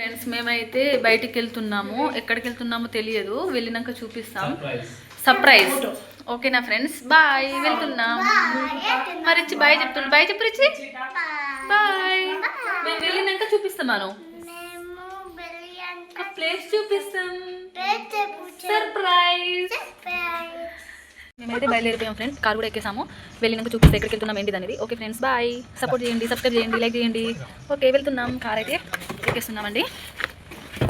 Friends మేమైతే బయటికి వెళ్తున్నాము ఎక్కడికి వెళ్తున్నామో తెలియదు. వెళ్ళినాక చూపిస్తాం. సర్ప్రైజ్ ఓకేనా ఫ్రెండ్స్ బాయ్ వెళ్తున్నాం. మరిచి బాయ్ చెప్తుండు. బాయ్ చెప్పు రిచి. బాయ్ మేము వెళ్ళినాక చూపిస్తాను ప్లేస్ చూపిస్తాం. సర్ప్రైజ్ మేమైతే బయలుదేరిపోయాం ఫ్రెండ్స్ కార్ కూడా ఎక్కేసాము. వెళ్ళినాక చూపిస్తే ఎక్కడికి వెళ్తున్నాం ఏంటిది అనేది ఓకే ఫ్రెండ్స్ బాయ్ సపోర్ట్ చేయండి సబ్స్క్రైబ్ చేయండి లైక్ చేయండి. ఓకే వెళ్తున్నాం. కార్ అయితే ఎక్కేస్తున్నామండి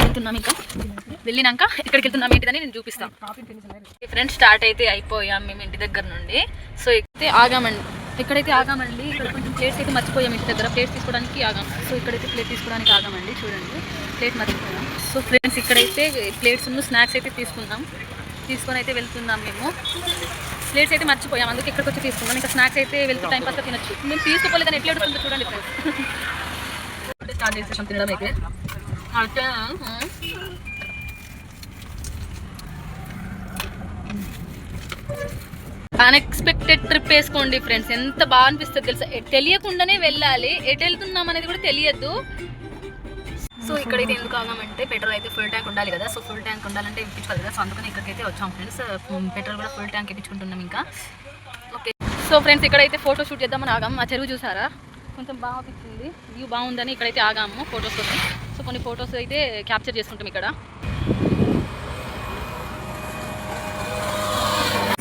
వెళ్తున్నాం ఇంకా. వెళ్ళినాక ఎక్కడికి వెళ్తున్నాం ఏంటిదని నేను చూపిస్తాను ఫ్రెండ్స్ స్టార్ట్ అయితే అయిపోయాం మేము ఇంటి దగ్గర నుండి. సో అయితే ఆగామండి. ఎక్కడైతే ఆగామండి ఇక్కడ కొంచెం ప్లేట్స్ అయితే మర్చిపోయాం ఇంటి దగ్గర. ప్లేట్ తీసుకోవడానికి ఆగాం. సో ఇక్కడైతే ప్లేట్ తీసుకోవడానికి ఆగామండి. చూడండి. ప్లేట్ మర్చిపోయాం. సో ఫ్రెండ్స్ ఇక్కడైతే ప్లేట్స్ ఉన్న స్నాక్స్ అయితే తీసుకున్నాం తీసుకొని అయితే వెళ్తున్నాం మేము. ప్లేట్స్ అయితే మర్చిపోయాం. అందుకే ఇక్కడికి వచ్చి తీసుకున్నాం. ఇంకా స్నాక్స్ అయితే వెళ్తూ టైం పాస్గా తినొచ్చు. మేము తీసుకోలేదు కానీ ఎట్లా అడుగుతుందో చూడండి ఫ్రెండ్స్ స్టార్ట్ చేసేసాం తినడం అయితే అయితే అన్ఎక్స్పెక్టెడ్ ట్రిప్ వేసుకోండి ఫ్రెండ్స్ ఎంత బాగా అనిపిస్తుంది తెలుసా? తెలియకుండానే వెళ్ళాలి. ఎటు వెళ్తున్నాం అనేది కూడా తెలియదు సో ఇక్కడైతే ఎందుకు ఆగామంటే పెట్రోల్ అయితే ఫుల్ ట్యాంక్ ఉండాలి కదా. సో ఫుల్ ట్యాంక్ ఉండాలంటే ఇప్పించుకోవాలి కదా. సో అందుకని ఇక్కడికైతే వచ్చాం ఫ్రెండ్స్ పెట్రోల్ కూడా ఫుల్ ట్యాంక్ ఇప్పించుకుంటున్నాం ఇంకా. ఓకే సో ఫ్రెండ్స్ ఇక్కడైతే ఫోటో షూట్ చేద్దామని ఆగాము ఆ చెరువు చూసారా? కొంచెం బాగా అనిపించింది వ్యూ బాగుందని ఇక్కడైతే ఆగాము ఫొటోస్ కోసం సో కొన్ని ఫొటోస్ అయితే క్యాప్చర్ చేసుకుంటాం ఇక్కడ.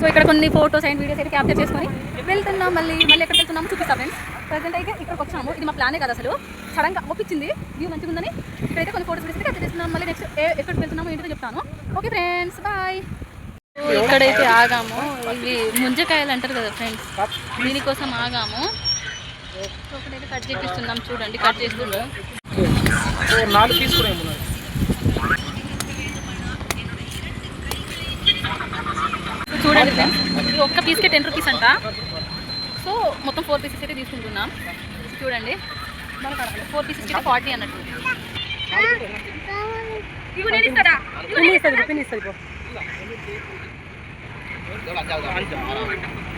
సో ఇక్కడ కొన్ని ఫోటోస్ అండ్ వీడియోస్ అయితే క్యాప్చర్ చేసుకొని వెళ్తున్నాం మళ్ళీ. మళ్ళీ ఎక్కడ వెళ్తున్నాము చూపిస్తాం ఫ్రెండ్స్ ప్రజెంట్ అయితే ఇక్కడికి వచ్చాము. ఇది మా ప్లానే కదా అసలు. సడన్గా ఒప్పించింది. వ్యూ మంచిగా ఉందని ఇక్కడైతే కొన్ని ఫోటోస్ వీడియోస్ క్యాప్చర్ చేస్తున్నాం. మళ్ళీ నెక్స్ట్ ఎక్కడికి వెళ్తున్నాము ఏంటో చెప్తాను. ఓకే ఫ్రెండ్స్ బాయ్ ఇక్కడైతే ఆగాము. ఇవి ముంజకాయలు అంటారు కదా ఫ్రెండ్స్ దీనికోసం ఆగాము. ఒకటైతే కట్ చేపిస్తున్నాం. చూడండి కట్ చేస్తున్నాం. నాలుగు తీసుకున్నాము చూడండి ఫ్రెండ్స్ ఇది ఒక్క పీస్కే టెన్ రూపీస్ అంట. సో మొత్తం ఫోర్ పీసెస్ అయితే తీసుకుంటున్నాం. చూడండి. ఫోర్ పీసెస్ అయితే ఫార్టీ అన్నట్టు.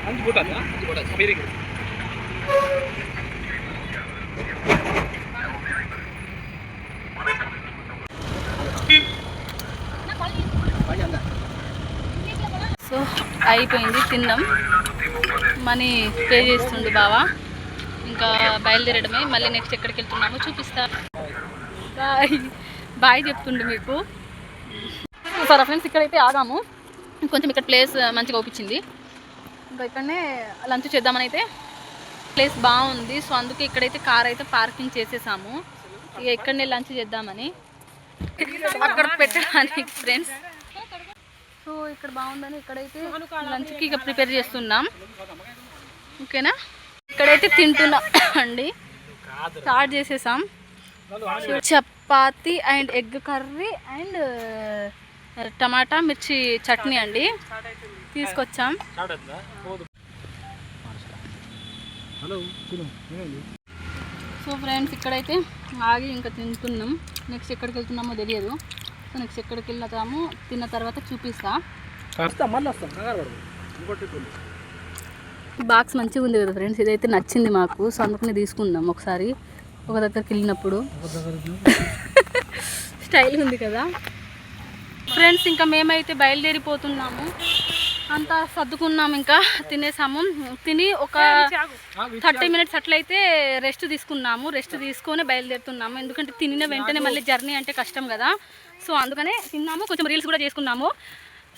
అంచు సో అయిపోయింది తిన్నాం. మనీ పే చేస్తుండు బావా. ఇంకా బయలుదేరడమే. మళ్ళీ నెక్స్ట్ ఎక్కడికి వెళ్తున్నామో చూపిస్తా. బాయ్. బాయ్ చెప్తుండు మీకు. సరే ఫ్రెండ్స్ ఇక్కడైతే ఆగాము. కొంచెం ఇక్కడ ప్లేస్ మంచిగా ఒప్పించింది ఇంకా ఇక్కడనే లంచ్ చేద్దామని అయితే ప్లేస్ బాగుంది. సో అందుకే ఇక్కడైతే కార్ అయితే పార్కింగ్ చేసేసాము. ఇక ఇక్కడనే లంచ్ చేద్దామని. అక్కడ పెట్టడానికి ఫ్రెండ్స్. సో ఇక్కడ బాగుందని ఇక్కడైతే లంచ్కి ఇక ప్రిపేర్ చేస్తున్నాం. ఓకేనా? ఇక్కడైతే తింటున్నాం అండి. స్టార్ట్ చేసేసాం. Chapati and egg curry and tomato mirchi chutney అండి. తీసుకొచ్చాం. హలో సో ఫ్రెండ్స్ ఇక్కడైతే ఆగి ఇంకా తింటున్నాం. నెక్స్ట్ ఎక్కడికి వెళ్తున్నామో తెలియదు. సో నెక్స్ట్ ఎక్కడికి వెళ్తామో తిన్న తర్వాత చూపిస్తా. బాక్స్ మంచిగా ఉంది కదా ఫ్రెండ్స్ ఇదైతే నచ్చింది మాకు. సో అందుకనే తీసుకున్నాం ఒకసారి. ఒక దగ్గరికి వెళ్ళినప్పుడు. స్టైల్ ఉంది కదా. ఫ్రెండ్స్ ఇంకా మేమైతే బయలుదేరిపోతున్నాము. అంతా సర్దుకున్నాము ఇంకా తినేసాము. తిని ఒక థర్టీ మినిట్స్ అట్లయితే రెస్ట్ తీసుకున్నాము. రెస్ట్ తీసుకొని బయలుదేరుతున్నాము. ఎందుకంటే తినిన వెంటనే మళ్ళీ జర్నీ అంటే కష్టం కదా. సో అందుకనే తిన్నాము. కొంచెం రీల్స్ కూడా చేసుకున్నాము.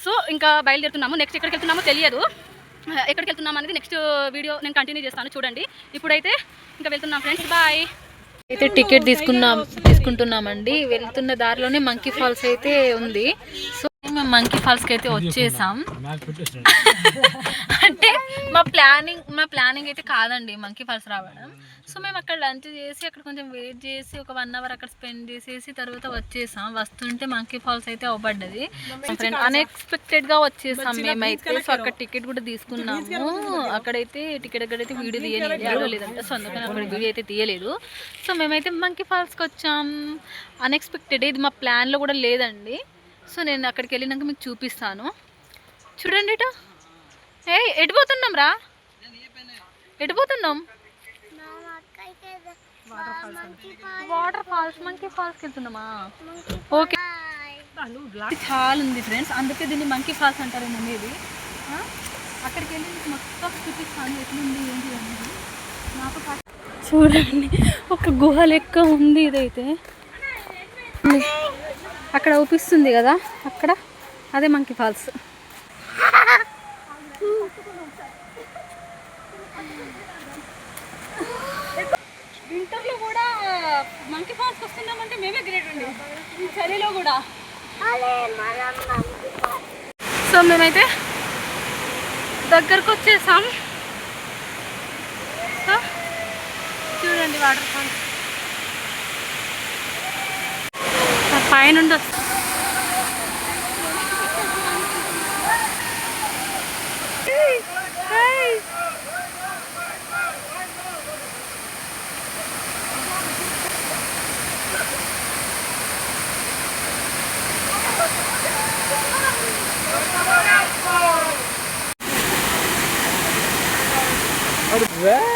సో ఇంకా బయలుదేరుతున్నాము. నెక్స్ట్ ఎక్కడికి వెళ్తున్నామో తెలియదు. ఎక్కడికి వెళ్తున్నాం అనేది నెక్స్ట్ వీడియో నేను కంటిన్యూ చేస్తాను. చూడండి. ఇప్పుడైతే ఇంకా వెళ్తున్నాం ఫ్రెండ్స్ బాయ్ అయితే టికెట్ తీసుకున్నాం తీసుకుంటున్నామండి. వెళ్తున్న దారిలోనే మంకీ ఫాల్స్ అయితే ఉంది. సో మంకీ ఫాల్స్కి అయితే వచ్చేసాం. అంటే మా ప్లానింగ్ మా ప్లానింగ్ అయితే కాదండి మంకీ ఫాల్స్ రావడం. సో మేము అక్కడ లంచ్ చేసి అక్కడ కొంచెం వెయిట్ చేసి ఒక వన్ అవర్ అక్కడ స్పెండ్ చేసేసి తర్వాత వచ్చేసాం. వస్తుంటే మంకీ ఫాల్స్ అయితే అవ్వబడ్డది ఫ్రెండ్ అన్ఎక్స్పెక్టెడ్గా వచ్చేసాం మేమైతే. సో అక్కడ టికెట్ కూడా తీసుకున్నాము. అక్కడైతే టికెట్ అక్కడైతే వీడియో తీయలేదు. లేదంట. సో అందుకని అక్కడ వీడియో అయితే తీయలేదు. సో మేమైతే మంకీ ఫాల్స్కి వచ్చాం. అన్ఎక్స్పెక్టెడ్ ఇది మా ప్లాన్లో కూడా లేదండి. సో నేను అక్కడికి వెళ్ళినాక మీకు చూపిస్తాను. చూడండి ఇటు. ఏ ఎటు పోతున్నాం రా? ఎటు పోతున్నాం? మా అక్కకి వాటర్ ఫాల్స్ మంకీ ఫాల్స్కి వెళ్తున్నామా ఓకే చాలా ఉంది ఫ్రెండ్స్ అందుకే దీన్ని మంకీ ఫాల్స్ అంటారు అనేది అక్కడికి వెళ్ళి మొత్తం చూపిస్తాను ఎట్లుంది ఏంటి అనేది. నాకు చూడండి ఒక గుహ లెక్క ఉంది ఇదైతే. అక్కడ ఊపిస్తుంది కదా అక్కడ? అదే మంకీ ఫాల్స్ వింటర్లో కూడా మంకీ ఫాల్స్ వస్తున్నామంటే మేమే గ్రేట్ అండి చలిలో కూడా. సో మేమైతే దగ్గరకు వచ్చేసాం సో చూడండి వాటర్ ఫాల్స్ పైనుండి వస్తుంది అయితే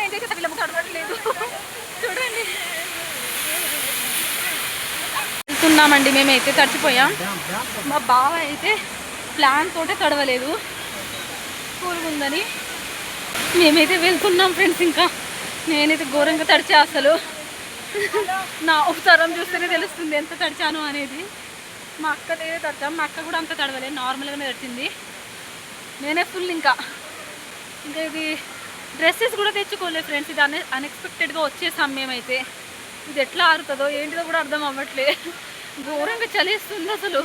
కట్టాను ఏం చేసేది వీళ్ళ ముఖం చూడండి. వెళ్తున్నామండి మేమైతే తడిచిపోయాం. మా బావ అయితే ప్లాన్ తోటే తడవలేదు. కూల్గా ఉందని. మేమైతే వెళ్తున్నాం ఫ్రెండ్స్ ఇంకా. నేనైతే ఘోరంగా తడిచా అసలు. నా అవసరం చూస్తేనే తెలుస్తుంది ఎంత తడిచాను అనేది. మా అక్క లేదే తడిచాం. మా అక్క కూడా అంత తడవలేదు. నార్మల్గానే తడిచింది. నేనే ఫుల్ ఇంకా. ఇంకా ఇది డ్రెస్సెస్ కూడా తెచ్చుకోలేదు ఫ్రెండ్స్ ఇది అన్ అన్ఎక్స్పెక్టెడ్గా వచ్చేసాం మేమైతే ఇది ఎట్లా ఆరుతుందో ఏంటిదో కూడా అర్థం అవ్వట్లే. ఘోరంగా చలిస్తుంది అసలు.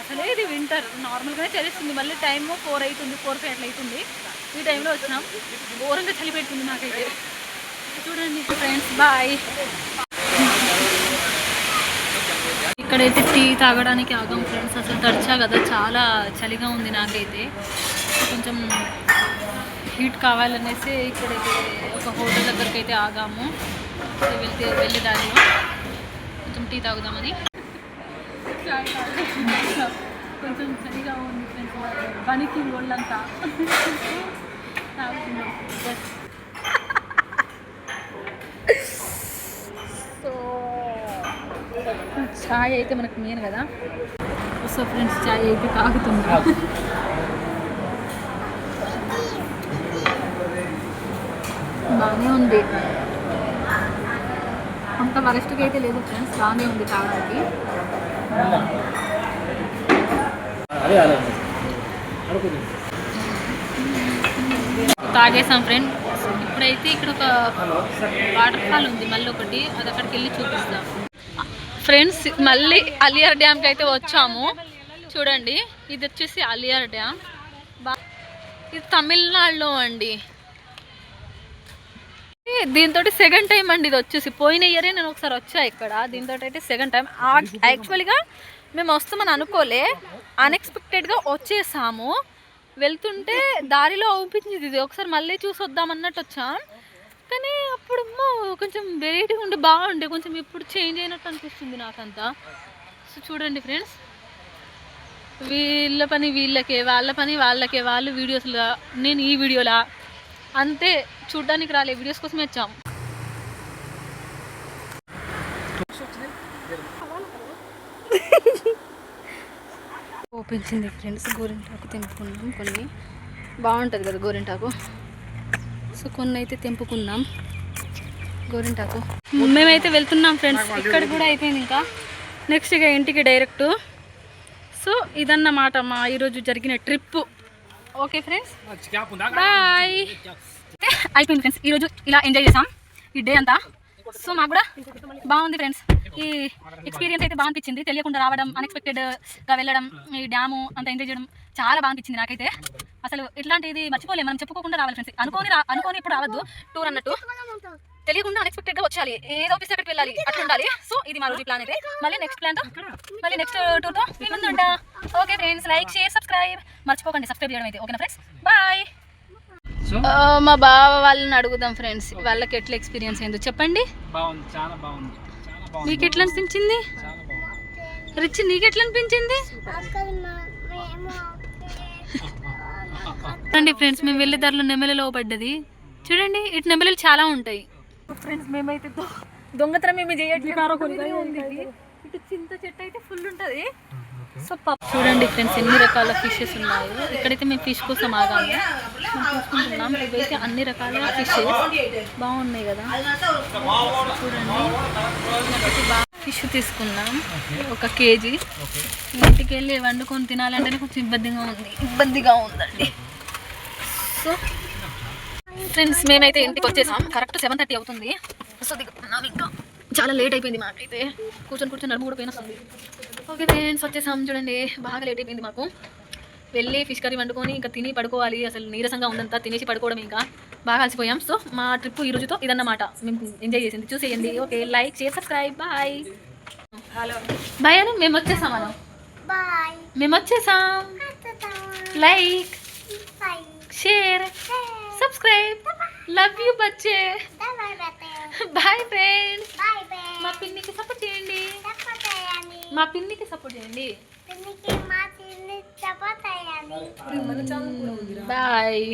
అసలే ఇది వింటర్ నార్మల్గానే చలిస్తుంది. మళ్ళీ టైము ఫోర్ అవుతుంది ఫోర్ ఫైవ్ అట్లా అవుతుంది ఈ టైంలో వచ్చినాం. ఘోరంగా చలి పెడుతుంది నాకైతే. చూడండి ఫ్రెండ్స్ బాయ్ ఇక్కడైతే టీ తాగడానికి ఆగాం ఫ్రెండ్స్ అసలు తడిచా కదా చాలా చలిగా ఉంది నాకైతే. కొంచెం హీట్ కావాలనేసి ఇక్కడైతే ఒక హోటల్ దగ్గరికి అయితే ఆగాము వెళ్తే వెళ్ళే దారిలో. కొంచెం టీ తాగుదామని. కొంచెం చలిగా ఉంది ఫ్రెండ్స్ పనికి ఒళ్ళంతా. తాగుతున్నాం. సో చాయ్ అయితే మనకు మెయిన్ కదా. సో ఫ్రెండ్స్ చాయ్ అయితే తాగుతున్నా. బాగానే ఉంది. అంత వరస్ట్గా అయితే లేదు ఫ్రెండ్స్ బాగానే ఉంది తాగడానికి. తాగేసాం ఫ్రెండ్. ఇప్పుడైతే ఇక్కడ ఒక వాటర్ ఫాల్ ఉంది మళ్ళీ ఒకటి. అది అక్కడికి వెళ్ళి చూపిస్తాం. ఫ్రెండ్స్ మళ్ళీ అలియార్ డ్యామ్కి అయితే వచ్చాము. చూడండి ఇది వచ్చేసి అలియార్ డ్యామ్. బా ఇది తమిళనాడులో అండి. దీంతో సెకండ్ టైం అండి ఇది వచ్చేసి పోయిన ఇయరే నేను ఒకసారి వచ్చా ఇక్కడ. దీంతో అయితే సెకండ్ టైం యాక్చువల్గా మేము వస్తామని అనుకోలే. అన్ఎక్స్పెక్టెడ్గా వచ్చేసాము. వెళ్తుంటే దారిలో అవుపించింది ఇది. ఒకసారి మళ్ళీ చూసి వద్దాం అన్నట్టు వచ్చాం. కానీ అప్పుడు కొంచెం వెరైటీగా ఉండి బాగుండే. కొంచెం ఇప్పుడు చేంజ్ అయినట్టు అనిపిస్తుంది నాకంతా. సో చూడండి ఫ్రెండ్స్ వీళ్ళ పని వీళ్ళకే వాళ్ళ పని వాళ్ళకే. వాళ్ళు వీడియోస్లా నేను ఈ వీడియోలా అంతే చూడ్డానికి రాలే వీడియోస్ కోసమే వచ్చాం. ఓపించింది ఫ్రెండ్స్ గోరింటాకు తెంపుకున్నాం కొన్ని. బాగుంటుంది కదా గోరింటాకు. సో కొన్ని అయితే తెంపుకున్నాం. గోరింటాకు. మేమైతే వెళ్తున్నాం ఫ్రెండ్స్ ఇక్కడ కూడా అయిపోయింది ఇంకా. నెక్స్ట్ ఇక ఇంటికి డైరెక్ట్ సో ఇదన్నమాట మా ఈరోజు జరిగిన ట్రిప్పు ఓకే ఫ్రెండ్స్ బాయ్ అయిపోయింది ఫ్రెండ్స్ ఈరోజు ఇలా ఎంజాయ్ చేసాం. ఈ డే అంతా. సో మాకు కూడా బాగుంది ఫ్రెండ్స్ ఈ ఎక్స్పీరియన్స్ అయితే బాగా అనిపించింది తెలియకుండా రావడం అన్ఎక్స్పెక్టెడ్గా వెళ్ళడం ఈ డ్యాము అంత ఎంజాయ్ చేయడం చాలా బాగా అనిపించింది నాకైతే. అసలు ఇట్లాంటిది మర్చిపోలేము మనం చెప్పుకోకుండా రావాలి ఫ్రెండ్స్ అనుకోని రా అనుకోని ఇప్పుడు రావద్దు. టూర్ అన్నట్టు. తెలియకుండా అన్ఎక్స్పెక్టెడ్గా వచ్చాలి. ఏదో ఆఫీస్ అక్కడికి వెళ్ళాలి. అట్లా ఉండాలి సో ఇది మా రోజు ప్లాన్ అయితే. మళ్ళీ నెక్స్ట్ ప్లాన్తో మళ్ళీ నెక్స్ట్ టూర్తో మీ ముందు ఉంటా okay friends like share subscribe మర్చిపోకండి సబ్స్క్రైబ్ చేయడం అయితే. ఓకేనా ఫ్రెండ్స్ బాయ్ సో ఆ, మా బావ వాళ్ళని అడుగుదాం ఫ్రెండ్స్ వాళ్ళకి ఎట్లా ఎక్స్పీరియన్స్ అయిందో చెప్పండి. బాగుంది చాలా బాగుంది. చాలా బాగుంది. మీకు ఎట్లా అనిపించింది? రిచ్ నీకు ఎట్లా అనిపించింది చూడండి ఫ్రెండ్స్ మేము వెళ్ళే దారిలో నెమలలో పడ్డది చూడండి ఇటు నెమలలు చాలా ఉంటాయి. ఫ్రెండ్స్ మేమైతే దొంగతనం ఏమి చేయట్లేదు. ఇటు చింత చెట్టు అయితే ఫుల్ ఉంటుంది. సో చూడండి ఫ్రెండ్స్ ఎన్ని రకాల ఫిషెస్ ఉన్నాయి. ఇక్కడైతే మేము ఫిష్ కోసం ఆగాము. చూసుకుంటున్నాం. ఇవైతే అన్ని రకాల ఫిషెస్ బాగున్నాయి కదా. చూడండి. ఫిష్ తీసుకున్నాం. ఒక కేజీ. ఇంటికి వెళ్ళి వండుకొని తినాలంటేనే కొంచెం ఇబ్బందిగా ఉంది. ఇబ్బందిగా ఉందండి. సో ఫ్రెండ్స్ మేమైతే ఇంటికి వచ్చేసాం. కరెక్ట్ సెవెన్ థర్టీ అవుతుంది. సో దిగుతున్నాం ఇంకా చాలా లేట్ అయిపోయింది మాకైతే కూర్చొని కూర్చొని నడుము కూడా పోయిన ఓకే ఫ్రెండ్స్ వచ్చేసాం చూడండి. బాగా లేట్ అయిపోయింది మాకు. వెళ్ళి ఫిష్ కర్రీ వండుకొని ఇంకా తిని పడుకోవాలి. అసలు నీరసంగా ఉందంతా తినేసి పడుకోవడం ఇంకా. బాగా అలసిపోయాం. సో మా ట్రిప్ ఈ రోజుతో ఇదన్నమాట. మేము ఎంజాయ్ చేసింది. చూసేయండి. Okay like share subscribe bye bye అను మేము వచ్చేసాం బాయ్ మేము వచ్చేసాం. Like share subscribe love you బచ్చే. Bye friends మా పిన్నికి సపోర్ట్ చేయండి. మా పిన్నికి సపోర్ట్ చేయండి. బాయ్